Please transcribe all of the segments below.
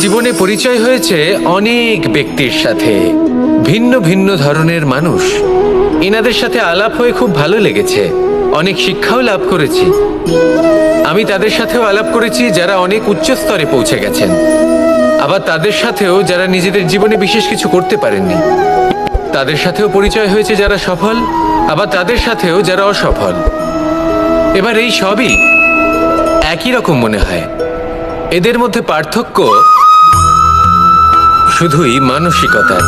জীবনে পরিচয় হয়েছে অনেক ব্যক্তির সাথে। ভিন্ন ভিন্ন ধরনের মানুষ। এনাদের সাথে আলাপ হয়ে খুব ভালো লেগেছে। অনেক শিক্ষাও লাভ করেছি। আমি তাদের সাথেও আলাপ করেছি যারা অনেক উচ্চ স্তরে পৌঁছে গেছেন। আবার তাদের সাথেও যারা নিজেদের জীবনে বিশেষ কিছু করতে পারেননি। তাদের সাথেও পরিচয় হয়েছে যারা সফল, আবার তাদের সাথেও যারা অসফল। এবার এই সবই একই রকম মনে হয়। এদের মধ্যে পার্থক্য শুধুই মানসিকতার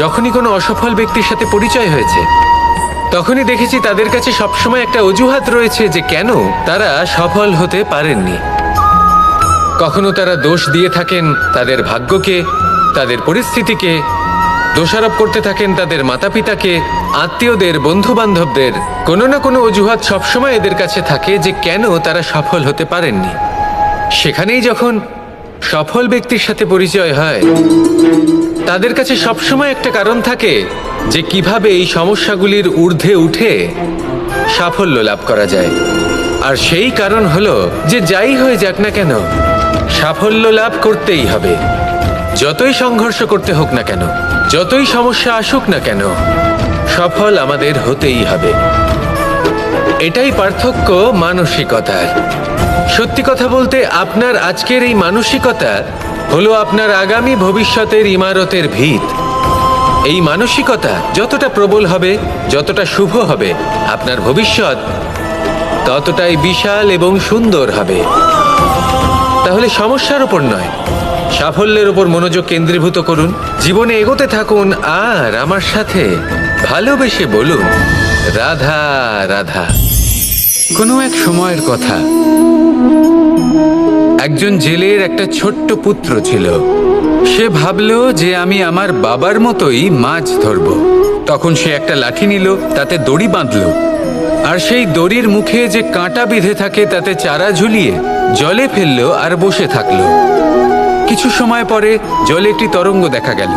যখনই কোনো অসফল ব্যক্তির সাথে পরিচয় হয়েছে, তখনই দেখেছি তাদের কাছে সবসময় একটা অজুহাত রয়েছে যে কেন তারা সফল হতে পারেননি। কখনো তারা দোষ দিয়ে থাকেন তাদের ভাগ্যকে, তাদের পরিস্থিতিকে, দোষারোপ করতে থাকেন তাদের মাতা পিতাকে আত্মীয়দের বন্ধু বান্ধবদের কোনো না কোনো অজুহাত সবসময় এদের কাছে থাকে যে কেন তারা সফল হতে পারেননি। সেখানেই যখন সফল ব্যক্তির সাথে পরিচয় হয়। তাদের কাছে সবসময় একটা কারণ থাকে যে কীভাবে এই সমস্যাগুলির ঊর্ধ্বে উঠে সাফল্য লাভ করা যায়। আর সেই কারণ হলো যে যাই হয়ে যাক না কেন, সাফল্য লাভ করতেই হবে। যতই সংঘর্ষ করতে হোক না কেন, যতই সমস্যা আসুক না কেন, সফল আমাদের হতেই হবে। এটাই পার্থক্য মানসিকতার। সত্যি কথা বলতে আপনার আজকের এই মানসিকতা হলো আপনার আগামী ভবিষ্যতের ইমারতের ভিত। এই মানসিকতা যতটা প্রবল হবে, যতটা শুভ হবে, আপনার ভবিষ্যৎ ততটাই বিশাল এবং সুন্দর হবে। তাহলে সমস্যার উপর নয়। সাফল্যের উপর মনোযোগ কেন্দ্রীভূত করুন। জীবনে এগোতে থাকুন আর আমার সাথে ভালোবেসে বলুন। রাধা রাধা। কোনো এক সময়ের কথা। একজন জেলের একটা ছোট্ট পুত্র ছিল। সে ভাবলো যে আমি আমার বাবার মতোই মাছ ধরব। তখন সে একটা লাঠি নিল, তাতে দড়ি বাঁধলো। আর সেই দড়ির মুখে যে কাঁটা বিঁধে থাকে, তাতে চারা ঝুলিয়ে জলে ফেলল আর বসে থাকল। কিছু সময় পরে জলে একটি তরঙ্গ দেখা গেল।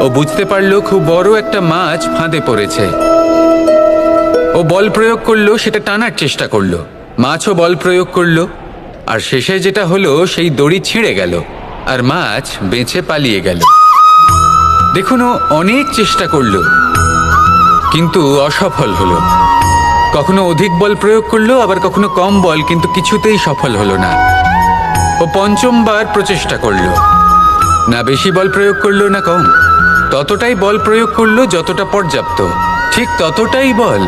ও বুঝতে পারল খুব বড় একটা মাছ ফাঁদে পড়েছে। ও বল প্রয়োগ করল, সেটা টানার চেষ্টা করল। মাছও বল প্রয়োগ করল, আর শেষে যেটা হলো, সেই দড়ি ছিঁড়ে গেল, আর মাছ বেঁচে পালিয়ে গেল। দেখুন ও অনেক চেষ্টা করল, কিন্তু অসফল হলো। কখনো অধিক বল প্রয়োগ করল, আবার কখনো কম বল, কিন্তু কিছুতেই সফল হলো না। ও পঞ্চমবার প্রচেষ্টা করল। না বেশি বল প্রয়োগ করল, না কম। ততটাই বল প্রয়োগ করল, যতটা পর্যাপ্ত। ঠিক ততটাই বল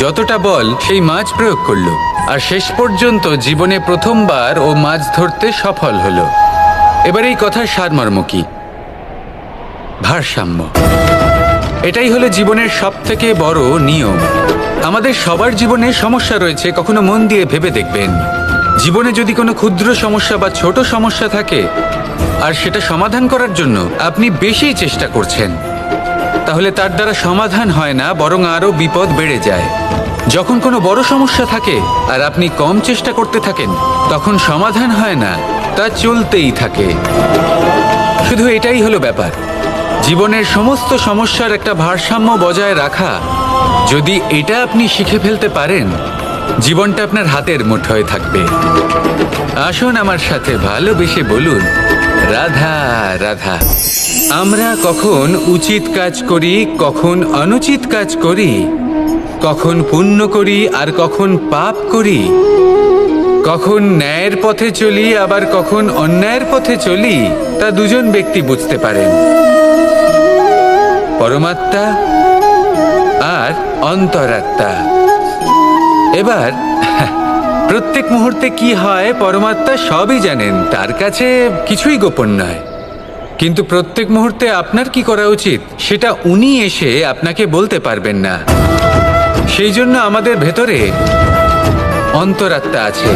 যতটা বল সেই মাছ প্রয়োগ করল। আর শেষ পর্যন্ত জীবনে প্রথমবার ও মাছ ধরতে সফল হলো। এবার এই কথার সারমর্ম কি ভারসাম্য। এটাই হলো জীবনের সব থেকে বড় নিয়ম। আমাদের সবার জীবনে সমস্যা রয়েছে, কখনো মন দিয়ে ভেবে দেখবেন। জীবনে যদি কোনো ক্ষুদ্র সমস্যা বা ছোট সমস্যা থাকে, আর সেটা সমাধান করার জন্য আপনি বেশি চেষ্টা করছেন। তাহলে তার দ্বারা সমাধান হয় না, বরং আরও বিপদ বেড়ে যায়। যখন কোনো বড় সমস্যা থাকে আর আপনি কম চেষ্টা করতে থাকেন, তখন সমাধান হয় না, তা চলতেই থাকে। শুধু এটাই হলো ব্যাপার। জীবনের সমস্ত সমস্যার একটা ভারসাম্য বজায় রাখা, যদি এটা আপনি শিখে ফেলতে পারেন, জীবনটা আপনার হাতের মুঠোয় থাকবে। আসুন আমার সাথে ভালোবেসে বলুন রাধা রাধা। আমরা কখন উচিত কাজ করি, কখন অনুচিত কাজ করি, কখন পুণ্য করি আর কখন পাপ করি, কখন ন্যায়ের পথে চলি আবার কখন অন্যায়ের পথে চলি, তা দুজন ব্যক্তি বুঝতে পারেন। পরমাত্মা আর অন্তরাত্মা। এবার প্রত্যেক মুহূর্তে কি হয়, পরমাত্মা সবই জানেন। তার কাছে কিছুই গোপন নয়। কিন্তু প্রত্যেক মুহূর্তে আপনার কি করা উচিত, সেটা উনি এসে আপনাকে বলতে পারবেন না। সেই জন্য আমাদের ভেতরে অন্তরাত্মা আছে।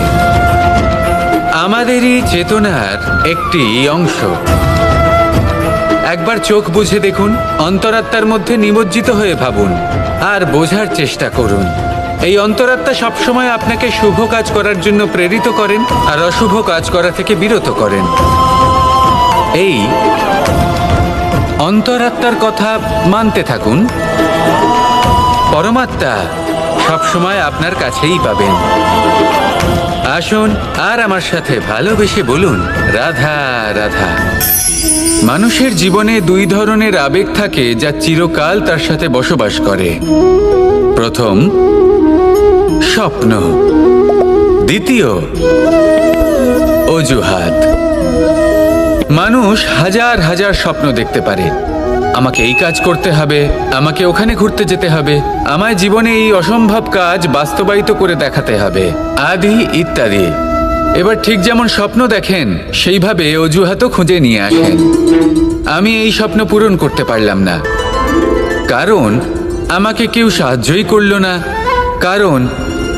আমাদেরই চেতনার একটি অংশ। একবার চোখ বুঝে দেখুন, অন্তরাত্মার মধ্যে নিমজ্জিত হয়ে ভাবুন, আর বোঝার চেষ্টা করুন। এই অন্তরাত্মা সবসময় আপনাকে শুভ কাজ করার জন্য প্রেরিত করেন আর অশুভ কাজ করা থেকে বিরত করেন। এই অন্তরাত্মার কথা মানতে থাকুন। পরমাত্মা সবসময় আপনার কাছেই পাবেন। আসুন আর আমার সাথে ভালোবেসে বলুন, রাধা রাধা। মানুষের জীবনে দুই ধরনের আবেগ থাকে যা চিরকাল তার সাথে বসবাস করে। প্রথম স্বপ্ন। দ্বিতীয়, অজুহাত। মানুষ হাজার হাজার স্বপ্ন দেখতে পারে। আমাকে এই কাজ করতে হবে, আমাকে ওখানে ঘুরতে যেতে হবে, আমায় জীবনে এই অসম্ভব কাজ বাস্তবায়িত করে দেখাতে হবে, আদি ইত্যাদি। এবার ঠিক যেমন স্বপ্ন দেখেন, সেইভাবে অজুহাতও খুঁজে নিয়ে আসেন। আমি এই স্বপ্ন পূরণ করতে পারলাম না। কারণ, আমাকে কেউ সাহায্যই করল না। কারণ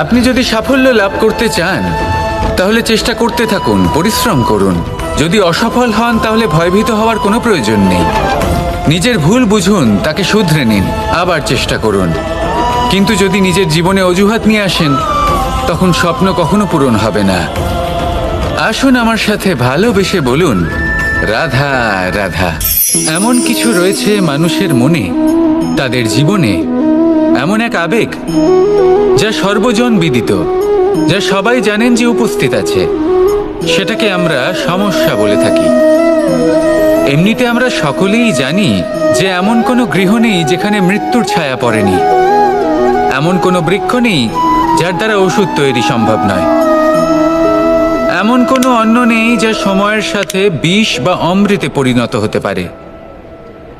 আপনি যদি সাফল্য লাভ করতে চান, তাহলে চেষ্টা করতে থাকুন, পরিশ্রম করুন। যদি অসফল হন, তাহলে ভয়ভীত হওয়ার কোনো প্রয়োজন নেই। নিজের ভুল বুঝুন, তাকে শুধরে নিন, আবার চেষ্টা করুন। কিন্তু যদি নিজের জীবনে অজুহাত নিয়ে আসেন, তখন স্বপ্ন কখনো পূরণ হবে না। আসুন আমার সাথে ভালোবেসে বলুন, রাধা রাধা। এমন কিছু রয়েছে মানুষের মনে, তাদের জীবনে এমন এক আবেগ যা সর্বজন বিদিত, যা সবাই জানেন যে উপস্থিত আছে। সেটাকে আমরা সমস্যা বলে থাকি। এমনিতে আমরা সকলেই জানি যে এমন কোনো গৃহ নেই যেখানে মৃত্যুর ছায়া পড়েনি। এমন কোনো বৃক্ষ নেই যার দ্বারা ওষুধ তৈরি সম্ভব নয়। এমন কোনো অন্ন নেই যা সময়ের সাথে বিষ বা অমৃতে পরিণত হতে পারে।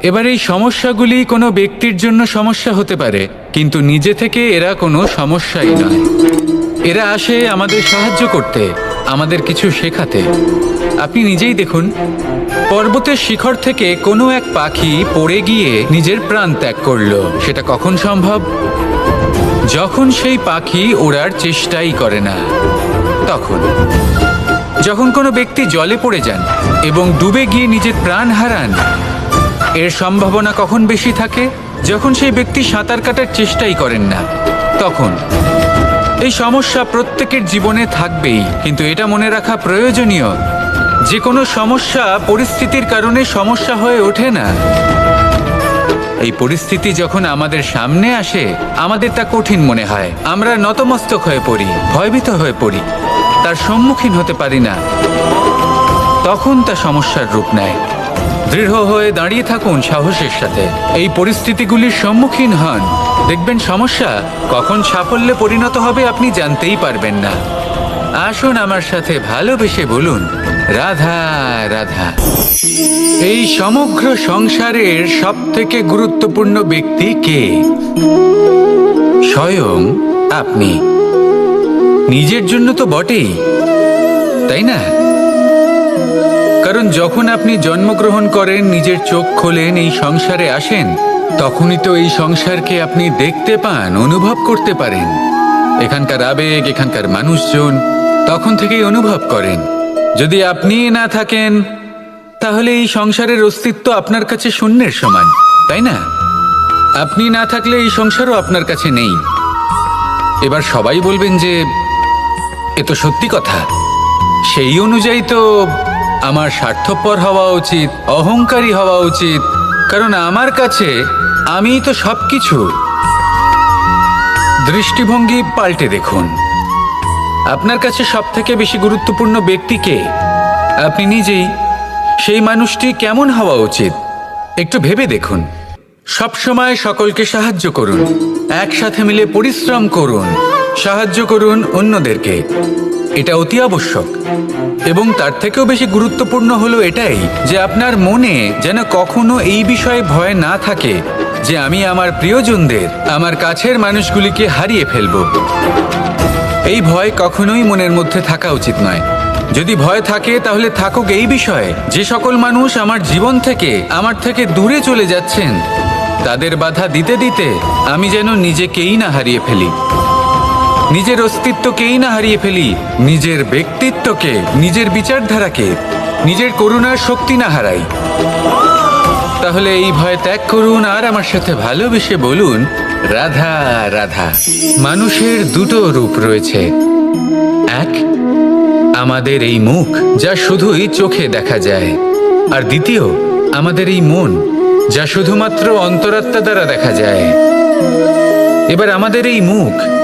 এবার এই সমস্যাগুলি কোনো ব্যক্তির জন্য সমস্যা হতে পারে, কিন্তু নিজে থেকে এরা কোনো সমস্যাই নয়। এরা আসে আমাদের সাহায্য করতে, আমাদের কিছু শেখাতে। আপনি নিজেই দেখুন, পর্বতের শিখর থেকে কোনো এক পাখি পড়ে গিয়ে নিজের প্রাণ ত্যাগ করল। সেটা কখন সম্ভব? যখন সেই পাখি ওড়ার চেষ্টাই করে না, তখন। যখন কোনো ব্যক্তি জলে পড়ে যান এবং ডুবে গিয়ে নিজের প্রাণ হারান এর সম্ভাবনা কখন বেশি থাকে? যখন সেই ব্যক্তি সাঁতার কাটার চেষ্টাই করেন না, তখন। এই সমস্যা প্রত্যেকের জীবনে থাকবেই, কিন্তু এটা মনে রাখা প্রয়োজনীয়। যে কোনো সমস্যা পরিস্থিতির কারণে সমস্যা হয়ে ওঠে না। এই পরিস্থিতি যখন আমাদের সামনে আসে, আমাদের তা কঠিন মনে হয়। আমরা নতমস্তক হয়ে পড়ি, ভয়ভীত হয়ে পড়ি, তার সম্মুখীন হতে পারি না। তখন তা সমস্যার রূপ নেয়। দৃঢ় হয়ে দাঁড়িয়ে থাকুন সাহসের সাথে। এই পরিস্থিতিগুলির সম্মুখীন হন। দেখবেন সমস্যা কখন সাফল্যে পরিণত হবে আপনি জানতেই পারবেন না। আসুন আমার সাথে ভালোবেসে বলুন, রাধা রাধা। এই সমগ্র সংসারের সব থেকে গুরুত্বপূর্ণ ব্যক্তি কে? স্বয়ং আপনি। নিজের জন্য তো বটেই, তাই না? কারণ যখন আপনি জন্মগ্রহণ করেন, নিজের চোখ খোলেন, এই সংসারে আসেন, তখনই তো এই সংসারকে আপনি দেখতে পান, অনুভব করতে পারেন। এখানকার আবেগ, এখানকার মানুষজন তখন থেকেই অনুভব করেন। যদি আপনি না থাকেন, তাহলে এই সংসারের অস্তিত্ব আপনার কাছে শূন্যের সমান, তাই না? আপনি না থাকলে এই সংসারও আপনার কাছে নেই। এবার সবাই বলবেন যে, এ তো সত্যি কথা। সেই অনুযায়ী তো আমার স্বার্থপর হওয়া উচিত, অহংকারী হওয়া উচিত। কারণ আমার কাছে আমি তো সবকিছু। দৃষ্টিভঙ্গি পাল্টে দেখুন। আপনার কাছে সব থেকে বেশি গুরুত্বপূর্ণ ব্যক্তিকে আপনি নিজেই। সেই মানুষটি কেমন হওয়া উচিত? একটু ভেবে দেখুন। সবসময় সকলকে সাহায্য করুন। একসাথে মিলে পরিশ্রম করুন। সাহায্য করুন অন্যদেরকে। এটা অতি আবশ্যক। এবং তার থেকেও বেশি গুরুত্বপূর্ণ হলো এটাই যে আপনার মনে যেন কখনো এই বিষয়ে ভয় না থাকে যে আমি আমার প্রিয়জনদের, আমার কাছের মানুষগুলিকে হারিয়ে ফেলব। এই ভয় কখনোই মনের মধ্যে থাকা উচিত নয়। যদি ভয় থাকে, তাহলে থাকুক এই বিষয়ে যে সকল মানুষ আমার জীবন থেকে, আমার থেকে দূরে চলে যাচ্ছেন, তাদের বাধা দিতে দিতে আমি যেন নিজেকেই না হারিয়ে ফেলি। নিজের অস্তিত্বকেই না হারিয়ে ফেলি, নিজের ব্যক্তিত্বকে, নিজের বিচারধারাকে, নিজের করুণার শক্তি না হারাই। তাহলে এই ভয় ত্যাগ করুন আর আমার সাথে ভালোবেসে বলুন, রাধা রাধা। মানুষের দুটো রূপ রয়েছে। এক, আমাদের এই মুখ, যা শুধুই চোখে দেখা যায়। আর দ্বিতীয়, আমাদের এই মন, যা শুধুমাত্র অন্তরাত্মা দ্বারা দেখা যায়। এবার আমাদের এই মুখ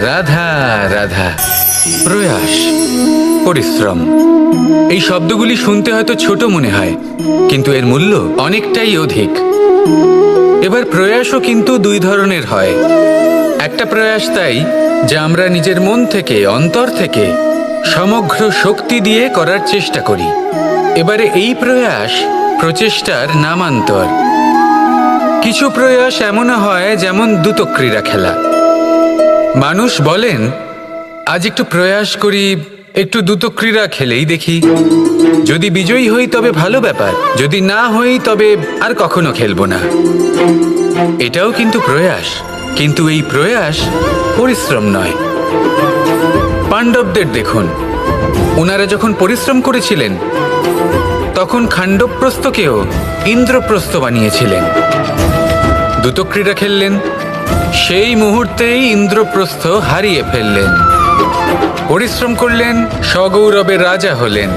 রাধা রাধা, প্রয়াস, পরিশ্রম। এই শব্দগুলি শুনতে হয়তো ছোট মনে হয়, কিন্তু এর মূল্য অনেকটাই অধিক। এবার প্রয়াসও কিন্তু দুই ধরনের হয়। একটা প্রয়াস তাই, যা আমরা নিজের মন থেকে, অন্তর থেকে সমগ্র শক্তি দিয়ে করার চেষ্টা করি। এবারে এই প্রয়াস প্রচেষ্টার নামান্তর। কিছু প্রয়াস এমনও হয় যেমন দ্রুত ক্রীড়া খেলা। মানুষ বলেন, আজ একটু প্রয়াস করি, একটু দ্রুত ক্রীড়া খেলেই দেখি। যদি বিজয়ী হই তবে ভালো ব্যাপার, যদি না হই তবে আর কখনো খেলব না। এটাও কিন্তু প্রয়াস, কিন্তু এই প্রয়াস পরিশ্রম নয়। পাণ্ডবদের দেখুন ওনারা যখন পরিশ্রম করেছিলেন, তখন খাণ্ডবপ্রস্থকেও ইন্দ্রপ্রস্থ বানিয়েছিলেন। দ্রুত ক্রীড়া খেললেন সেই মুহূর্তেই ইন্দ্রপ্রস্থ হারিয়ে ফেললেন। পরিশ্রম করলেন, সগৌরবে রাজা হলেন।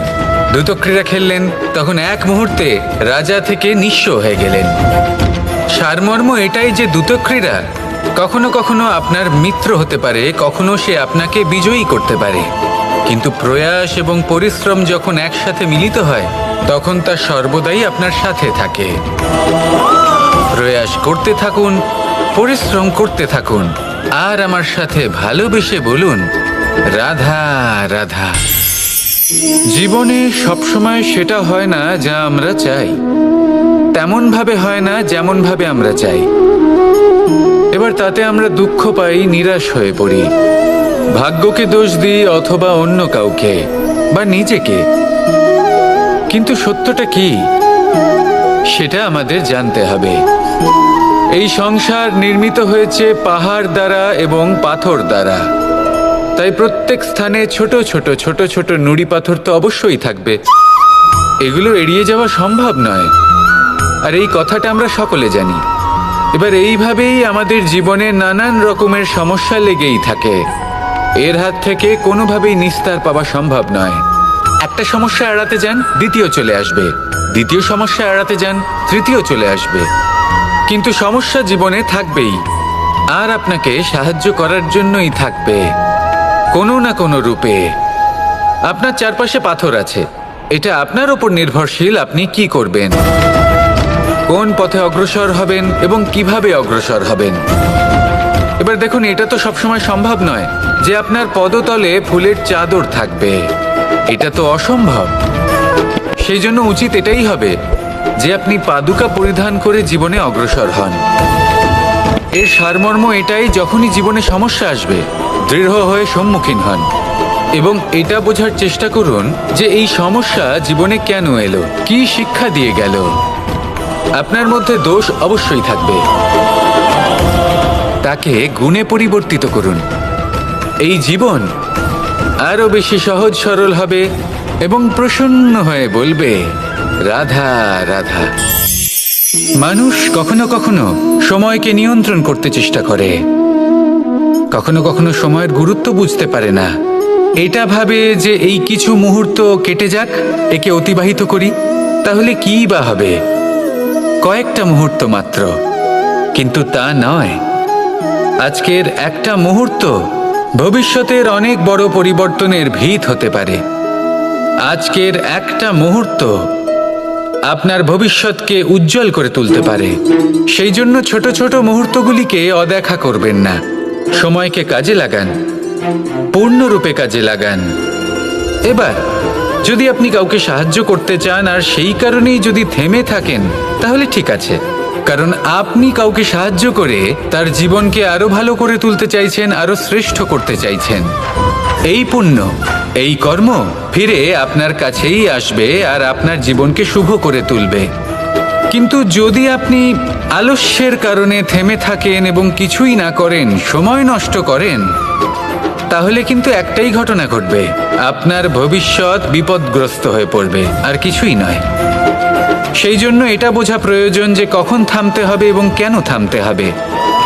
দ্রুত ক্রীড়া খেললেন, তখন এক মুহূর্তে রাজা থেকে নিঃস্ব হয়ে গেলেন। সারমর্ম এটাই যে দ্রুত ক্রীড়া কখনো কখনো আপনার মিত্র হতে পারে, কখনো সে আপনাকে বিজয়ী করতে পারে। কিন্তু প্রয়াস এবং পরিশ্রম যখন একসাথে মিলিত হয়, তখন তা সর্বদাই আপনার সাথে থাকে। প্রয়াস করতে থাকুন, পরিশ্রম করতে থাকুন, আর আমার সাথে ভালোবেসে বলুন, রাধা রাধা। জীবনে সবসময় সেটা হয় না যা আমরা চাই। তেমন ভাবে হয় না যেমন ভাবে আমরা চাই। এবার তাতে আমরা দুঃখ পাই, নিরাশ হয়ে পড়ি। ভাগ্যকে দোষ দিই অথবা অন্য কাউকে বা নিজেকে। কিন্তু সত্যটা কি? সেটা আমাদের জানতে হবে। এই সংসার নির্মিত হয়েছে পাহাড় দ্বারা এবং পাথর দ্বারা। তাই প্রত্যেক স্থানে ছোট ছোট ছোট ছোট নুড়ি পাথর তো অবশ্যই থাকবে। এগুলো এড়িয়ে যাওয়া সম্ভব নয়। আর এই কথাটা আমরা সকলে জানি। এবার এইভাবেই আমাদের জীবনে নানান রকমের সমস্যা লেগেই থাকে। এর হাত থেকে কোনোভাবেই নিস্তার পাওয়া সম্ভব নয়। একটা সমস্যা এড়াতে যান, দ্বিতীয় চলে আসবে। দ্বিতীয় সমস্যা এড়াতে যান, তৃতীয় চলে আসবে। কিন্তু সমস্যা জীবনে থাকবেই। আর আপনাকে সাহায্য করার জন্যই থাকবে। কোনো না কোনো রূপে। আপনার চারপাশে পাথর আছে। এটা আপনার ওপর নির্ভরশীল, আপনি কি করবেন? কোন পথে অগ্রসর হবেন এবং কীভাবে অগ্রসর হবেন? এবার দেখুন, এটা তো সবসময় সম্ভব নয় যে আপনার পদতলে ফুলের চাদর থাকবে। এটা তো অসম্ভব। সেই জন্য উচিত এটাই হবে যে আপনি পাদুকা পরিধান করে জীবনে অগ্রসর হন। এর সারমর্ম এটাই যখনই জীবনে সমস্যা আসবে, দৃঢ় হয়ে সম্মুখীন হন। এবং এটা বোঝার চেষ্টা করুন যে এই সমস্যা জীবনে কেন এলো, কি শিক্ষা দিয়ে গেল। আপনার মধ্যে দোষ অবশ্যই থাকবে। তাকে গুণে পরিবর্তিত করুন। এই জীবন আরও বেশি সহজ সরল হবে এবং প্রসন্ন হয়ে বলবে, রাধা রাধা। মানুষ কখনো কখনো সময়কে নিয়ন্ত্রণ করতে চেষ্টা করে। কখনো কখনো সময়ের গুরুত্ব বুঝতে পারে না। এটা ভাবে যে এই কিছু মুহূর্ত কেটে যাক, একে অতিবাহিত করি, তাহলে কি বা হবে? কয়েকটা মুহূর্ত মাত্র। কিন্তু তা নয়। আজকের একটা মুহূর্ত ভবিষ্যতের অনেক বড় পরিবর্তনের ভিত হতে পারে। আজকের একটা মুহূর্ত আপনার ভবিষ্যৎকে উজ্জ্বল করে তুলতে পারে। সেই জন্য ছোট ছোট মুহূর্তগুলিকে অদেখা করবেন না। সময়কে কাজে লাগান। পূর্ণরূপে কাজে লাগান। এবার, যদি আপনি কাউকে সাহায্য করতে চান আর সেই কারণেই যদি থেমে থাকেন, তাহলে ঠিক আছে। কারণ আপনি কাউকে সাহায্য করে তার জীবনকে আরও ভালো করে তুলতে চাইছেন, আরও শ্রেষ্ঠ করতে চাইছেন। এই পুণ্য, এই কর্ম ফিরে আপনার কাছেই আসবে আর আপনার জীবনকে শুভ করে তুলবে। কিন্তু যদি আপনি আলস্যের কারণে থেমে থাকেন এবং কিছুই না করেন, সময় নষ্ট করেন, তাহলে কিন্তু একটাই ঘটনা ঘটবে। আপনার ভবিষ্যৎ বিপদগ্রস্ত হয়ে পড়বে, আর কিছুই নয়। সেই জন্য এটা বোঝা প্রয়োজন যে কখন থামতে হবে এবং কেন থামতে হবে।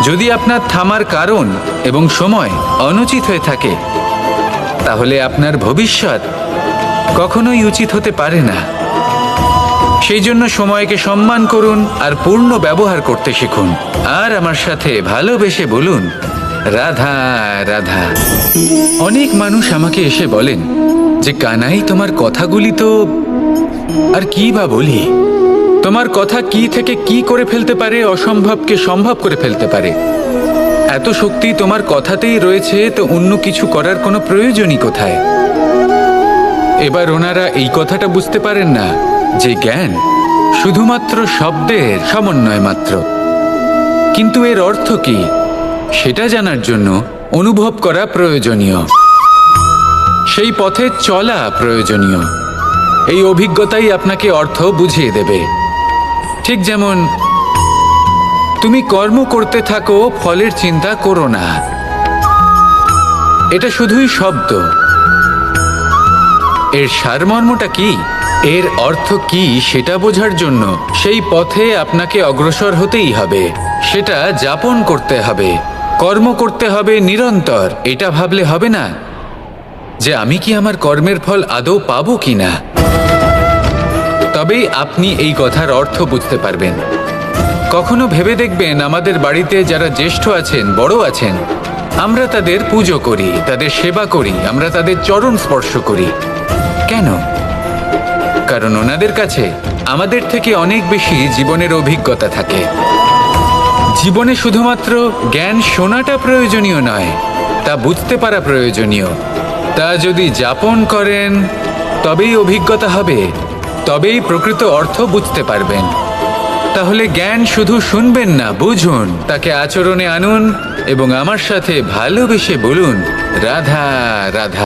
যদি আপনার থামার কারণ এবং সময় অনুচিত হয়ে থাকে, তাহলে আপনার ভবিষ্যৎ কখনোই উচিত হতে পারে না। সেই জন্য সময়কে সম্মান করুন আর পূর্ণ ব্যবহার করতে শিখুন। আর আমার সাথে ভালোবেসে বলুন, রাধা রাধা। অনেক মানুষ আমাকে এসে বলেন যে, কানাই, তোমার কথাগুলি তো আর কি বা বলি? তোমার কথা কি থেকে কি করে ফেলতে পারে, অসম্ভবকে সম্ভব করে ফেলতে পারে? এত শক্তি তোমার কথাতেই রয়েছে, তো অন্য কিছু করার কোনো প্রয়োজনই কোথায়? এবার ওনারা এই কথাটা বুঝতে পারেন না, যে জ্ঞান শুধুমাত্র শব্দের সমন্বয় মাত্র। কিন্তু এর অর্থ কি, সেটা জানার জন্য অনুভব করা প্রয়োজনীয়। সেই পথে চলা প্রয়োজনীয়। এই অভিজ্ঞতাই আপনাকে অর্থ বুঝিয়ে দেবে। ঠিক যেমন তুমি কর্ম করতে থাকো, ফলের চিন্তা করো না। এটা শুধুই শব্দ। এর সারমর্মটা কি? এর অর্থ কি সেটা বোঝার জন্য সেই পথে আপনাকে অগ্রসর হতেই হবে। সেটা যাপন করতে হবে। কর্ম করতে হবে নিরন্তর। এটা ভাবলে হবে না যে আমি কি আমার কর্মের ফল আদৌ পাবো কি না তবেই আপনি এই কথার অর্থ বুঝতে পারবেন। কখনো ভেবে দেখবেন আমাদের বাড়িতে যারা জ্যেষ্ঠ আছেন, বড় আছেন, আমরা তাদের পুজো করি, তাদের সেবা করি, আমরা তাদের চরণ স্পর্শ করি। কেন? কারণ ওনাদের কাছে আমাদের থেকে অনেক বেশি জীবনের অভিজ্ঞতা থাকে। জীবনে শুধুমাত্র জ্ঞান শোনাটা প্রয়োজনীয় নয়, তা বুঝতে পারা প্রয়োজনীয়। তা যদি যাপন করেন, তবেই অভিজ্ঞতা হবে। তবেই প্রকৃত অর্থ বুঝতে পারবেন। তাহলে জ্ঞান শুধু শুনবেন না, বুঝুন। তাকে আচরণে আনুন এবং আমার সাথে ভালোবেসে বলুন, রাধা রাধা।